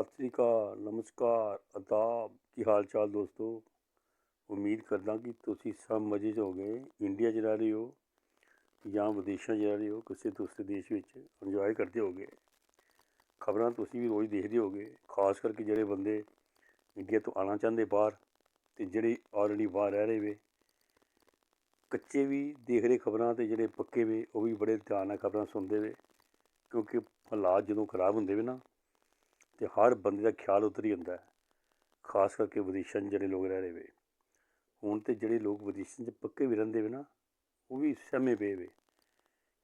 ਸਤਿ ਸ੍ਰੀ ਅਕਾਲ, ਨਮਸਕਾਰ ਆਦਾਬ ਕੀ ਹਾਲ ਚਾਲ ਦੋਸਤੋ? ਉਮੀਦ ਕਰਦਾ ਕਿ ਤੁਸੀਂ ਸਭ ਮਜ਼ੇ 'ਚ ਹੋਗੇ ਇੰਡੀਆ 'ਚ ਰਹਿ ਰਹੇ ਹੋ ਜਾਂ ਵਿਦੇਸ਼ਾਂ 'ਚ ਰਹਿ ਰਹੇ ਹੋ, ਕਿਸੇ ਦੂਸਰੇ ਦੇਸ਼ ਵਿੱਚ ਇੰਜੋਏ ਕਰਦੇ ਹੋਗੇ ਖਬਰਾਂ ਤੁਸੀਂ ਵੀ ਰੋਜ਼ ਦੇਖਦੇ ਹੋਗੇ ਖਾਸ ਕਰਕੇ ਜਿਹੜੇ ਬੰਦੇ ਇੰਡੀਆ ਤੋਂ ਆਉਣਾ ਚਾਹੁੰਦੇ ਬਾਹਰ ਤੇ ਜਿਹੜੇ ਆਲਰੇਡੀ ਬਾਹਰ ਰਹਿ ਰਹੇ ਵੇ। ਕੱਚੇ ਵੀ ਦੇਖ ਰਹੇ ਖਬਰਾਂ ਤੇ ਜਿਹੜੇ ਪੱਕੇ ਵੇ, ਉਹ ਵੀ ਬੜੇ ਧਿਆਨ ਨਾਲ ਖਬਰਾਂ ਸੁਣਦੇ ਵੇ, ਕਿਉਂਕਿ ਹਾਲਾਤ ਜਦੋਂ ਖਰਾਬ ਹੁੰਦੇ ਵੇ ਨਾ ਤੇ ਹਰ ਬੰਦੇ ਦਾ ਖਿਆਲ ਉੱਧਰ ਹੀ ਹੁੰਦਾ ਖਾਸ ਕਰਕੇ ਵਿਦੇਸ਼ਾਂ 'ਚ ਜਿਹੜੇ ਲੋਕ ਰਹਿ ਰਹੇ ਵੇ। ਹੁਣ ਤੇ ਜਿਹੜੇ ਲੋਕ ਵਿਦੇਸ਼ਾਂ 'ਚ ਪੱਕੇ ਵੀ ਰਹਿੰਦੇ ਵੇ ਨਾ, ਉਹ ਵੀ ਸਹਿਮੇ ਪਏ ਵੇ।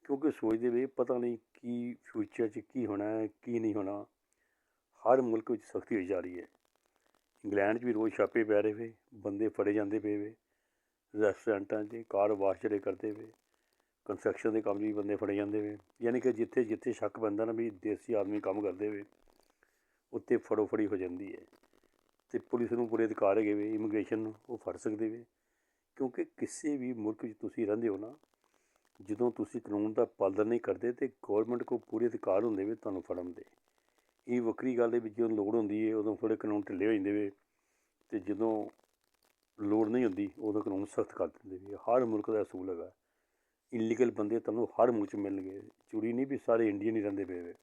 ਕਿਉਂਕਿ ਸੋਚਦੇ ਵੇ ਪਤਾ ਨਹੀਂ ਕੀ ਫਿਊਚਰ 'ਚ ਕੀ ਹੋਣਾ ਹੈ, ਕੀ ਨਹੀਂ ਹੋਣਾ। ਹਰ ਮੁਲਕ ਵਿੱਚ ਸਖਤੀ ਹੋਈ ਜਾ ਰਹੀ ਹੈ। ਇੰਗਲੈਂਡ 'ਚ ਵੀ ਰੋਜ਼ ਛਾਪੇ ਪੈ ਰਹੇ ਵੇ, ਬੰਦੇ ਫੜੇ ਜਾਂਦੇ ਪਏ ਵੇ। ਰੈਸਟੋਰੈਂਟਾਂ 'ਚ ਕਾਰ ਵਾਸ਼ ਜਿਹੜੇ ਕਰਦੇ ਵੇ ਕੰਸਟਰਕਸ਼ਨ ਦੇ ਕੰਮ 'ਚ ਵੀ ਬੰਦੇ ਫੜੇ ਜਾਂਦੇ ਵੇ। ਯਾਨੀ ਕਿ ਜਿੱਥੇ ਜਿੱਥੇ ਸ਼ੱਕ ਪੈਂਦਾ ਨਾ ਵੀ ਦੇਸੀ ਆਦਮੀ ਕੰਮ ਕਰਦੇ ਵੇ। ਉੱਤੇ ਫੜੋ ਫੜੀ ਹੋ ਜਾਂਦੀ ਹੈ ਅਤੇ ਪੁਲਿਸ ਨੂੰ ਪੂਰੇ ਅਧਿਕਾਰ ਹੈਗੇ ਵੇ ਇਮੀਗ੍ਰੇਸ਼ਨ ਨੂੰ ਉਹ ਫੜ ਸਕਦੇ ਵੇ। ਕਿਉਂਕਿ ਕਿਸੇ ਵੀ ਮੁਲਕ 'ਚ ਤੁਸੀਂ ਰਹਿੰਦੇ ਹੋ ਨਾ, ਜਦੋਂ ਤੁਸੀਂ ਕਾਨੂੰਨ ਦਾ ਪਾਲਣ ਨਹੀਂ ਕਰਦੇ ਤੇ ਗਵਰਨਮੈਂਟ ਕੋਲ ਪੂਰੇ ਅਧਿਕਾਰ ਹੁੰਦੇ ਵੇ ਤੁਹਾਨੂੰ ਫੜਨ ਦੇ। ਇਹ ਵੱਖਰੀ ਗੱਲ ਹੈ ਵੀ ਜਦੋਂ ਲੋੜ ਹੁੰਦੀ ਹੈ, ਉਦੋਂ ਥੋੜ੍ਹੇ ਕਾਨੂੰਨ ਢਿੱਲੇ ਹੋ ਜਾਂਦੇ ਵੇ ਤੇ ਜਦੋਂ ਲੋੜ ਨਹੀਂ ਹੁੰਦੀ, ਉਦੋਂ ਕਾਨੂੰਨ ਸਖਤ ਕਰ ਦਿੰਦੇ ਵੀ। ਹਰ ਮੁਲਕ ਦਾ ਅਸੂਲ ਹੈਗਾ। ਇਲੀਗਲ ਬੰਦੇ ਤੁਹਾਨੂੰ ਹਰ ਮੁਲਕ 'ਚ ਮਿਲਣਗੇ। ਚੋਰੀ ਨਹੀਂ ਵੀ ਸਾਰੇ ਇੰਡੀਅਨ ਹੀ ਰਹਿੰਦੇ ਪਏ ਵੇ।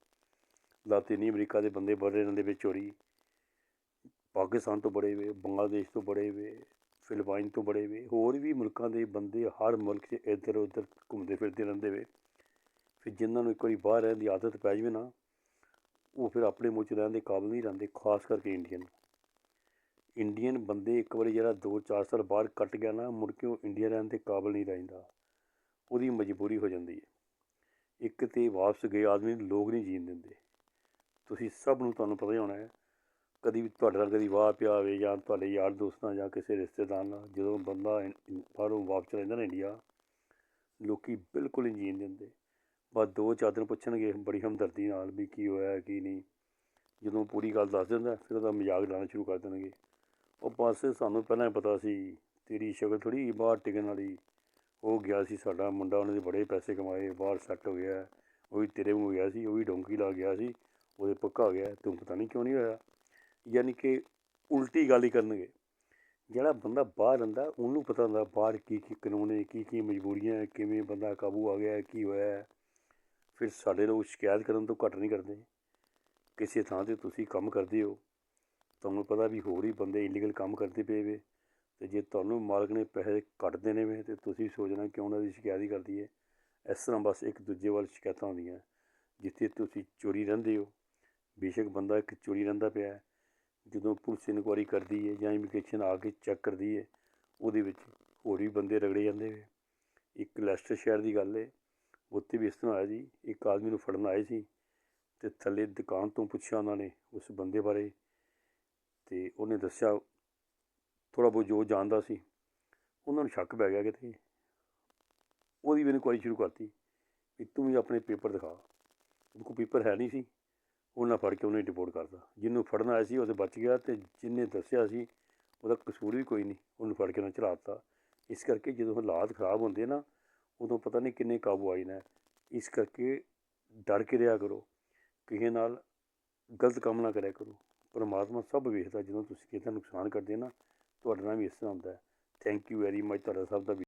ਲਾਤੀਨੀ ਅਮਰੀਕਾ ਦੇ ਬੰਦੇ ਬੜੇ ਰਹਿੰਦੇ ਵੇ ਚੋਰੀ। ਪਾਕਿਸਤਾਨ ਤੋਂ ਬੜੇ ਵੇ, ਬੰਗਲਾਦੇਸ਼ ਤੋਂ ਬੜੇ ਵੇ, ਫਿਲਪਾਈਨ ਤੋਂ ਬੜੇ ਵੇ, ਹੋਰ ਵੀ ਮੁਲਕਾਂ ਦੇ ਬੰਦੇ ਹਰ ਮੁਲਕ 'ਚ ਇੱਧਰ ਉੱਧਰ ਘੁੰਮਦੇ ਫਿਰਦੇ ਰਹਿੰਦੇ ਵੇ। ਫਿਰ ਜਿਨ੍ਹਾਂ ਨੂੰ ਇੱਕ ਵਾਰੀ ਬਾਹਰ ਰਹਿਣ ਦੀ ਆਦਤ ਪੈ ਜਾਵੇ ਨਾ, ਉਹ ਫਿਰ ਆਪਣੇ ਮੁਲਕ 'ਚ ਰਹਿਣ ਦੇ ਕਾਬਿਲ ਨਹੀਂ ਰਹਿੰਦੇ, ਖਾਸ ਕਰਕੇ ਇੰਡੀਅਨ। ਇੰਡੀਅਨ ਬੰਦੇ ਇੱਕ ਵਾਰੀ ਜਿਹੜਾ 2-4 ਸਾਲ ਬਾਹਰ ਕੱਟ ਗਿਆ ਨਾ, ਮੁੜ ਕੇ ਉਹ ਇੰਡੀਆ ਰਹਿਣ ਦੇ ਕਾਬਿਲ ਨਹੀਂ ਰਹਿੰਦਾ। ਉਹਦੀ ਮਜਬੂਰੀ ਹੋ ਜਾਂਦੀ ਹੈ। ਇੱਕ ਤੇ ਵਾਪਸ ਗਏ, ਆਦਮੀ ਨੂੰ ਲੋਕ ਨਹੀਂ ਜੀਣ ਦਿੰਦੇ। ਤੁਸੀਂ ਸਭ ਨੂੰ ਤੁਹਾਨੂੰ ਪਤਾ ਹੀ ਹੋਣਾ ਹੈ। ਕਦੀ ਵੀ ਤੁਹਾਡੇ ਨਾਲ ਕਦੀ ਵਾਹ ਪਿਆ ਹੋਵੇ ਜਾਂ ਤੁਹਾਡੇ ਯਾਰ ਦੋਸਤਾਂ ਜਾਂ ਕਿਸੇ ਰਿਸ਼ਤੇਦਾਰ ਨਾਲ, ਜਦੋਂ ਬੰਦਾ ਇਨ- ਬਾਹਰੋਂ ਵਾਪਸ ਚਲਾ ਨਾ ਇੰਡੀਆ, ਲੋਕੀ ਬਿਲਕੁਲ ਨਹੀਂ ਜੀਣ ਦਿੰਦੇ। ਬਸ ਦੋ ਚਾਰ ਦਿਨ ਪੁੱਛਣਗੇ ਬੜੀ ਹਮਦਰਦੀ ਨਾਲ ਵੀ ਕੀ ਹੋਇਆ, ਕੀ ਨਹੀਂ। ਜਦੋਂ ਪੂਰੀ ਗੱਲ ਦੱਸ ਦਿੰਦਾ, ਫਿਰ ਉਹਦਾ ਮਜ਼ਾਕ ਉਡਾਉਣਾ ਸ਼ੁਰੂ ਕਰ ਦੇਣਗੇ। ਉਹ ਬਸ ਸਾਨੂੰ ਪਹਿਲਾਂ ਹੀ ਪਤਾ ਸੀ, ਤੇਰੀ ਸ਼ਕਲ ਥੋੜੀ ਬਾਹਰ ਟਿਕਣ ਵਾਲੀ। ਉਹ ਗਿਆ ਸੀ ਸਾਡਾ ਮੁੰਡਾ, ਉਹਨੇ ਦੇ ਬੜੇ ਪੈਸੇ ਕਮਾਏ, ਬਾਹਰ ਸੈੱਟ ਹੋ ਗਿਆ। ਉਹ ਵੀ ਤੇਰੇ ਵਾਂਗੂ ਗਿਆ ਸੀ, ਉਹ ਵੀ ਡੋਂਕੀ ਲਾ ਗਿਆ ਸੀ। ਉਹਦੇ ਪੱਕਾ ਹੋ ਗਿਆ, ਤੂੰ ਪਤਾ ਨਹੀਂ ਕਿਉਂ ਨਹੀਂ ਹੋਇਆ। ਯਾਨੀ ਕਿ ਉਲਟੀ ਗੱਲ ਹੀ ਕਰਨਗੇ। ਜਿਹੜਾ ਬੰਦਾ ਬਾਹਰ ਰਹਿੰਦਾ, ਉਹਨੂੰ ਪਤਾ ਹੁੰਦਾ ਬਾਹਰ ਕੀ ਕੀ ਕਾਨੂੰਨ ਹੈ ਕੀ ਕੀ ਮਜਬੂਰੀਆਂ ਹੈ ਕਿਵੇਂ ਬੰਦਾ ਕਾਬੂ ਆ ਗਿਆ, ਕੀ ਹੋਇਆ। ਫਿਰ ਸਾਡੇ ਲੋਕ ਸ਼ਿਕਾਇਤ ਕਰਨ ਤੋਂ ਘੱਟ ਨਹੀਂ ਕਰਦੇ। ਕਿਸੇ ਥਾਂ ਤੇ ਤੁਸੀਂ ਕੰਮ ਕਰਦੇ ਹੋ, ਤੁਹਾਨੂੰ ਪਤਾ ਵੀ ਹੋਰ ਹੀ ਬੰਦੇ ਇਲੀਗਲ ਕੰਮ ਕਰਦੇ ਪਏ ਵੇ। ਤੇ ਜੇ ਤੁਹਾਨੂੰ ਮਾਲਕ ਨੇ ਪੈਸੇ ਕੱਟ ਦੇਣੇ ਵੇ, ਤੇ ਤੁਸੀਂ ਸੋਚਣਾ ਕਿ ਉਹਨਾਂ ਦੀ ਸ਼ਿਕਾਇਤ ਹੀ ਕਰਦੀ ਹੈ ਇਸ ਤਰ੍ਹਾਂ ਬਸ ਇੱਕ ਦੂਜੇ ਵੱਲ ਸ਼ਿਕਾਇਤਾਂ ਹੁੰਦੀਆਂ ਜਿੱਥੇ ਤੁਸੀਂ ਚੋਰੀ ਰਹਿੰਦੇ ਹੋ। ਬੇਸ਼ੱਕ ਬੰਦਾ ਇੱਕ ਚੋਰੀ ਰਹਿੰਦਾ ਪਿਆ ਜਦੋਂ ਪੁਲਿਸ ਇਨਕੁਆਰੀ ਕਰਦੀ ਹੈ ਜਾਂ ਇਮੀਗ੍ਰੇਸ਼ਨ ਆ ਕੇ ਚੈੱਕ ਕਰਦੀ ਹੈ, ਉਹਦੇ ਵਿੱਚ ਹੋਰ ਵੀ ਬੰਦੇ ਰਗੜੇ ਜਾਂਦੇ ਵੇ ਇੱਕ ਲੈਸਟਰ ਸ਼ਹਿਰ ਦੀ ਗੱਲ ਹੈ, ਉੱਥੇ ਵੀ ਇਸ ਤਰ੍ਹਾਂ ਆਇਆ ਜੀ, ਇੱਕ ਆਦਮੀ ਨੂੰ ਫੜਨ ਆਏ ਸੀ ਤੇ ਥੱਲੇ ਦੁਕਾਨ ਤੋਂ ਪੁੱਛਿਆ ਉਹਨਾਂ ਨੇ ਉਸ ਬੰਦੇ ਬਾਰੇ ਤੇ ਉਹਨੇ ਦੱਸਿਆ ਥੋੜ੍ਹਾ ਬਹੁਤ ਜੋ ਜਾਣਦਾ ਸੀ, ਉਹਨਾਂ ਨੂੰ ਸ਼ੱਕ ਪੈ ਗਿਆ ਕਿਤੇ। ਉਹਦੀ ਵੀ ਇਨਕੁਆਰੀ ਸ਼ੁਰੂ ਕਰਤੀ ਵੀ ਤੂੰ ਵੀ ਆਪਣੇ ਪੇਪਰ ਦਿਖਾ। ਉਹਦੇ ਕੋਲ ਪੇਪਰ ਹੈ ਨਹੀਂ ਸੀ। ਉਹਨਾਂ ਫੜ ਕੇ ਉਹਨੇ ਡਿਪੋਰਟ ਕਰਤਾ। ਜਿਹਨੂੰ ਫੜਨ ਆਇਆ ਸੀ, ਉਹਦੇ ਬਚ ਗਿਆ ਤੇ ਜਿਹਨੇ ਦੱਸਿਆ ਸੀ, ਉਹਦਾ ਕਸੂਰ ਵੀ ਕੋਈ ਨਹੀਂ। ਉਹਨੂੰ ਫੜ ਕੇ ਉਹਨਾਂ ਚੜਾ ਦਿੱਤਾ। ਇਸ ਕਰਕੇ ਜਦੋਂ ਹਾਲਾਤ ਖਰਾਬ ਹੁੰਦੇ ਨਾ, ਉਦੋਂ ਪਤਾ ਨਹੀਂ ਕਿੰਨੇ ਕਾਬੂ ਆਈ ਨਾ। ਇਸ ਕਰਕੇ ਡਰ ਕੇ ਰਿਹਾ ਕਰੋ। ਕਿਸੇ ਨਾਲ ਗਲਤ ਕੰਮ ਨਾ ਕਰਿਆ ਕਰੋ। ਪਰਮਾਤਮਾ ਸਭ ਵੇਖਦਾ, ਜਦੋਂ ਤੁਸੀਂ ਕਿਸੇ ਦਾ ਨੁਕਸਾਨ ਕਰਦੇ ਨਾ, ਤੁਹਾਡੇ ਨਾਲ ਵੀ ਇਸ ਤਰ੍ਹਾਂ ਹੁੰਦਾ ਥੈਂਕ ਯੂ ਵੈਰੀ ਮਚ ਤੁਹਾਡਾ ਸਭ ਦਾ